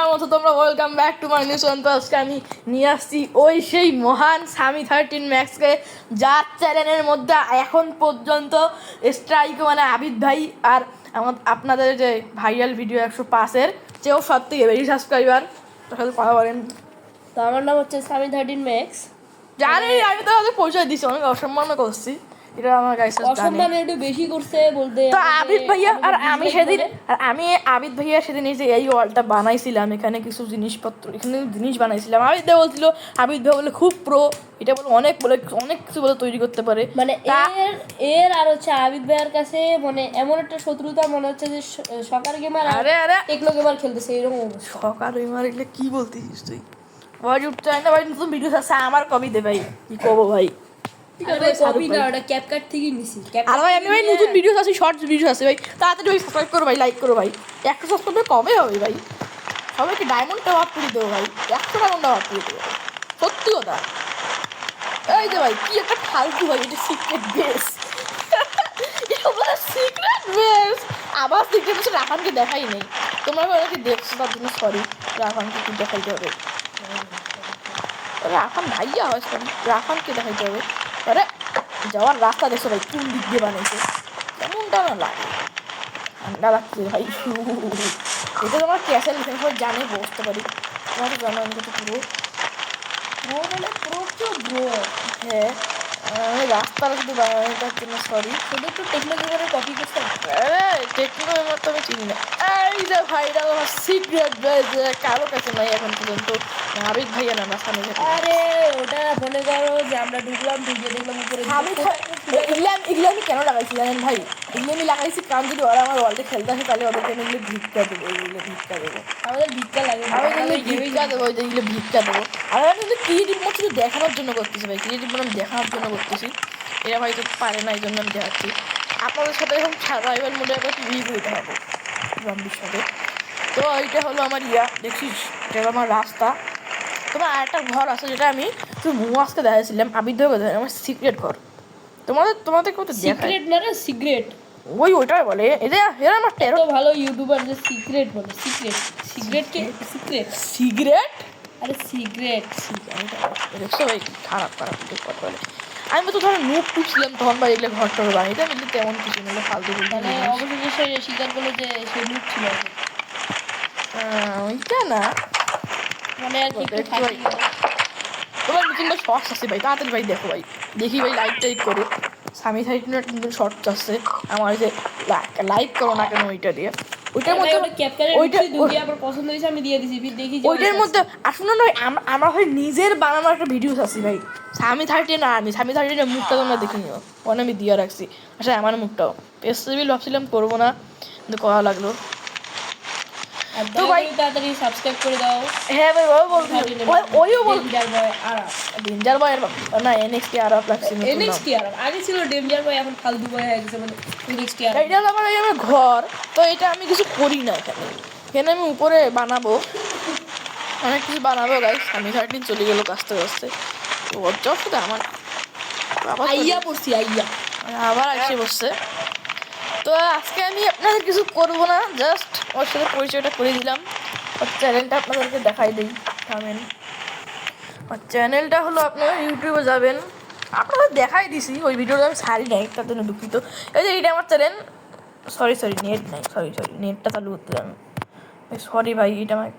কেমন আছো তোমরা welcome back to my new তো আজকে আমি নিয়ে আসছি ওই সেই মহান সামি থার্টিন ম্যাক্সকে যার চ্যানেলের মধ্যে এখন পর্যন্ত স্ট্রাইক মানে আবিদ ভাই আর আমার আপনাদের যে ভাইরাল ভিডিও একশো পাঁচের চেয়েও সব থেকে বেশি সাবস্ক্রাইবার তাহলে কথা বলেন। তো আমার নাম হচ্ছে সামি থার্টিন ম্যাক্স জানি আমি তো পরিচয় দিচ্ছি অনেক অসম্মান করছি। এটা আমার অসম্মান একটু বেশি করছে বলতে তো আবিদ ভাইয়া আর আমি সেদিন আর আমি আবিদ ভাইয়া সেদিন এই যে এই ওয়ালটা বানাইছিলাম এখানে কিছু জিনিসপত্র এখানে জিনিস বানাইছিলাম। আবিদ ভাই বলছিল আবিদ ভাই বলে খুব প্রো এটা বলে অনেক বলে অনেক কিছু বলে তৈরি করতে পারে। মানে এর এর আর হচ্ছে আবিদ ভাইয়ের কাছে মানে এমন একটা শত্রুতা মনে হচ্ছে যে সকার গেমার আরে আরে টেকনো গেমার খেলতেছে এরকম অবস্থা। সকাল ওই মার এগুলো কি বলতিস তুই? উঠতে হয় না? ভাই নতুন ভিডিও আছে? আমার কবি দে ভাই। কি করব ভাই? আরে ভাই আমি ভাই নতুন ভিডিও আছে শর্টস ভিডিও আছে ভাই। তাড়াতাড়ি ভাই সাবস্ক্রাইব করো ভাই লাইক করো ভাই। একশো হবে ভাই? সবাইকে ডায়মন্ডটা ভাব করে দেবো ভাই। একশো ডায়মন্ডটা ভাব করে দেবো। সত্যি কথা। এই যে ভাই কি একটা ফালতু ভাই এটা সিক্রেট বেস এটা বলে সিক্রেট বেস আবার সিক্রেট বেস রাফানকে দেখাই নেই। তোমরা ওনাকে দেখছ তার জন্য? সরি একটু দেখাইতে হবে। রাফান ভাইয়া হয় সরি রাফানকে দেখাইতে হবে? আরে, যাওয়ার রাস্তা দেখছ ভাই, কোন দিক দিয়ে বানাইছে? কেমনটা না লাগে। ঠান্ডা লাগছে ভাই। এটা তোমার ক্যাসেল সবাই জানে বসতে পারি। তোমার তো জানো, আমি কত পুরো। ব্রো মানে প্রচুর ব্রো হ্যাঁ আমি রাস্তাটা শুধু বানানোটার জন্য সরি শুধু একটু টেকনোলজি গেমারে কপি করতে টেকনো এমন তো আমি চিনি না। এই যে আমার সিক্রেট যে কারও কাছে নাই এখন পর্যন্ত। আবিদ ভাইয়া না। আরে ওটা মনে করো যে আমরা ঢুকলাম ঢুকে দেখলাম উপরে আমি এগুলো আমি এগুলো আমি কেন লাগাইছি জানেন ভাই? এগুলো আমি লাগাইছি কারণ যদি ওরা আমার ওয়ার্ল্ডে খেলতে আসে তাহলে ওদেরকে আমি এগুলো ভিক্ষা দেবো এগুলো ভিক্ষা দেবো। আমাদের ভিক্ষা লাগে। আমি এগুলো ভিক্ষা দেবো এগুলো ভিক্ষা দেবো। আর আমি কিন্তু ক্রিয়েটিভ শুধু দেখানোর জন্য করতেছি ভাই ক্রিয়েটিভ মোড আমি দেখানোর জন্য করতেছি। এরা হয়তো পারে না এই জন্য আমি দেখাচ্ছি। আপনাদের সাথে এখন সার্ভাইভাল মোডে একবার টিভি করে দেখাবো জম্বির সাথে তো। এইটা হলো আমার ইয়া দেখছিস? এটা হলো আমার রাস্তা। তোমার আরেকটা ঘর আছে যেটা আমি তুই মুয়াজকে দেখাইছিলাম হয়ে কথা আমার সিক্রেট ঘর। তোমাদের তোমাদের কত সিক্রেট না রে সিক্রেট ওই ওইটাই বলে। এদের এরা আমার টেরো ভালো ইউটিউবার যে সিক্রেট বলে সিক্রেট সিক্রেট কে সিক্রেট সিগারেট আরে সিক্রেট দেখছ? ভাই খারাপ খারাপ কথা বলে। আমি তো ধরো নুপ টুপ ছিলাম তখন ভাই এগুলো ঘর টর বানিয়ে আমি তেমন কিছু নিলে ফালতু বলতে মানে অবশেষে সে স্বীকার করল যে সে লুক ছিল। ওইটা না। মানে আর কি। তোমার নতুন ভাই শর্টস আছে ভাই তাড়াতাড়ি ভাই দেখো ভাই। দেখি ভাই লাইক টাইক করো স্বামী নতুন শর্টস আছে। আমার যে লাইক করো না কেন ওইটা দিয়ে। ওইটার মধ্যে ওইটা- আমার পছন্দ হয়েছে আমি দিয়ে দিছি দেখি ওইটার মধ্যে আসলে নয় আমার হয় নিজের বানানো একটা ভিডিওস আছে ভাই। স্বামী থার্টি না আমি স্বামী থার্টিনের মুখটা তোমরা দেখে নিও। ওখানে আমি দিয়ে রাখছি। আচ্ছা আমার মুখটাও। পেস্ট ভাবছিলাম করব না কিন্তু করা লাগল। তো ভাই- তাড়াতাড়ি সাবস্ক্রাইব করে দাও। হ্যাঁ ভাই ওই বলছি। ওইও বল ডেঞ্জার বয় আর ডেঞ্জার বয়ের না এনএক্সটি আর আপ লাগছে এনএক্সটি আর আগে ছিল ডেঞ্জার বয় এখন ফালতু বয় হয়ে গেছে মানে এনএক্সটি আর এটা আমার এই আমার ঘর। তো এটা আমি কিছু করি না এখানে। এখানে আমি উপরে বানাবো। অনেক কিছু বানাবো গাইস আমি সারাদিন চলে গেলো কাস্তে কাস্তে। তো আমার বাবা আইয়া পড়ছি আইয়া। আবার এসে বসছে। তো আজকে আমি আপনাদের কিছু করব না জাস্ট ওর সাথে পরিচয়টা করে দিলাম। ওর চ্যানেলটা আপনাদেরকে দেখাই দিই, থামেন। ওর চ্যানেলটা হলো আপনারা ইউটিউবে যাবেন। আপনাদের দেখাই দিছি, ওই ভিডিওটা আমি সারি নাই, তার জন্য দুঃখিত। এই যে এইটা আমার চ্যানেল সরি সরি নেট নাই সরি সরি নেটটা চালু করতে জানো সরি ভাই, এটা আমার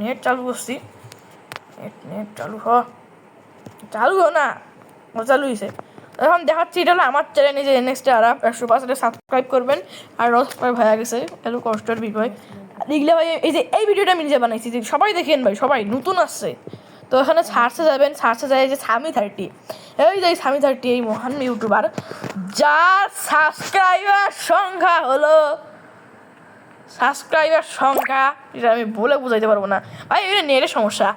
নেট চালু করছি। নেট নেট চালু হ। চালু হো না, ও চালু হয়েছে এখন দেখাচ্ছি, এটা হলো আমার চ্যানেল যে নেক্সট আর একশো পার্সেন্ট সাবস্ক্রাইব করবেন। আর সাবস্ক্রাইব হয়ে গেছে, এত কষ্টের বিষয়। এগুলো ভাই, এই যে এই ভিডিওটা আমি নিজে বানাইছি সবাই দেখেন ভাই, সবাই নতুন আসছে। তো এখানে সার্চে যাবেন, সার্চে যায় যে সামি থার্টি এই যে সামি থার্টি এই মহান ইউটিউবার যার সাবস্ক্রাইবার সংখ্যা হলো সাবস্ক্রাইবার সংখ্যা, এটা আমি বলে বোঝাইতে পারব না। ভাই, এটা নেটের সমস্যা।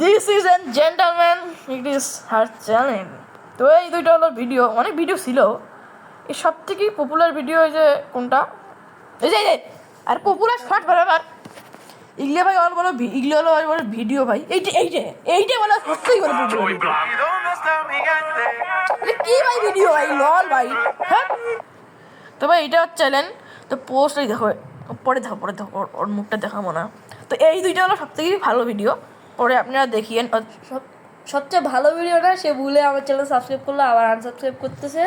This is an gentleman it is her channel তো এই দুইটা হলো ভিডিও অনেক ভিডিও ছিল। এই সব থেকে পপুলার ভিডিও এই যে কোনটা? এই যে আর পপুলার শর্ট বরাবর ইগলে ভাই অল বলো ইগলে হলো বলো ভিডিও ভাই। এইটা এইটা এইটা বলো সত্যিই বলো. কি ভাই ভিডিও ভাই লল ভাই হ্যাঁ? তো ভাই এটা হচ্ছে চ্যানেল তো পোস্ট এই দেখো পরে দেখো পরে দেখো ওর- ওর মুখটা দেখাবো না। তো এই দুইটা হলো সব থেকে ভালো ভিডিও পরে আপনারা দেখিয়েন সব- সবচেয়ে ভালো ভিডিওটা সে ভুলে আমার চ্যানেল সাবস্ক্রাইব করল আবার আনসাবস্ক্রাইব করতেছে।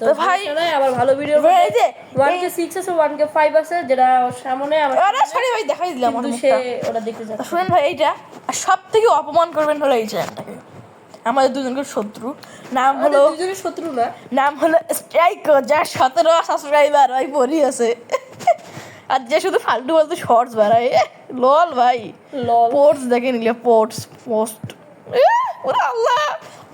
তো ভাই- আবার ভালো ভিডিও এই যে ওয়ান এই- কে সিক্স আছে ওয়ান কে ফাইভ আছে যেটা সামনে আমার আরে সরি ভাই দেখাই দিলাম কিন্তু সে ওটা দেখতে যাচ্ছে। শুনেন ভাই এইটা আর সব থেকে অপমান করবেন হলো এই চ্যানেলটাকে আমাদের দুজনকে শত্রু। নাম হলো দুজনের শত্রু না। নাম হলো স্ট্রাইকার যার সতেরো সাবস্ক্রাইবার ভাই পরি আছে। আর যে শুধু ফালতু ফালতু শর্টস বাড়ায় লল ভাই। লল। পোস্ট দেখে নিলে পোস্ট পোস্ট ওরে আল্লাহ।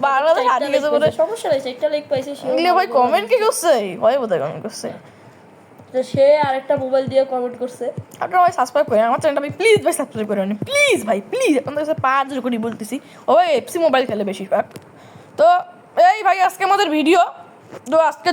বাংলাদেশ হারিয়ে গেছে বলে সমস্যা নেই একটা লাইক পাইছে সে ভাই কমেন্ট কি করছে? ভাই বোধহয় কমেন্ট করছে। তো সে আরেকটা মোবাইল দিয়ে কমেন্ট করছে। আপনারা ভাই সাবস্ক্রাইব করেন আমার চ্যানেলটা ভাই প্লিজ ভাই সাবস্ক্রাইব করেন প্লিজ ভাই প্লিজ আপনাদের কাছে পাঁচ বলতেছি। ও ভাই এফসি মোবাইল খেলে বেশিরভাগ। তো এই ভাই আজকে আমাদের ভিডিও তো আজকে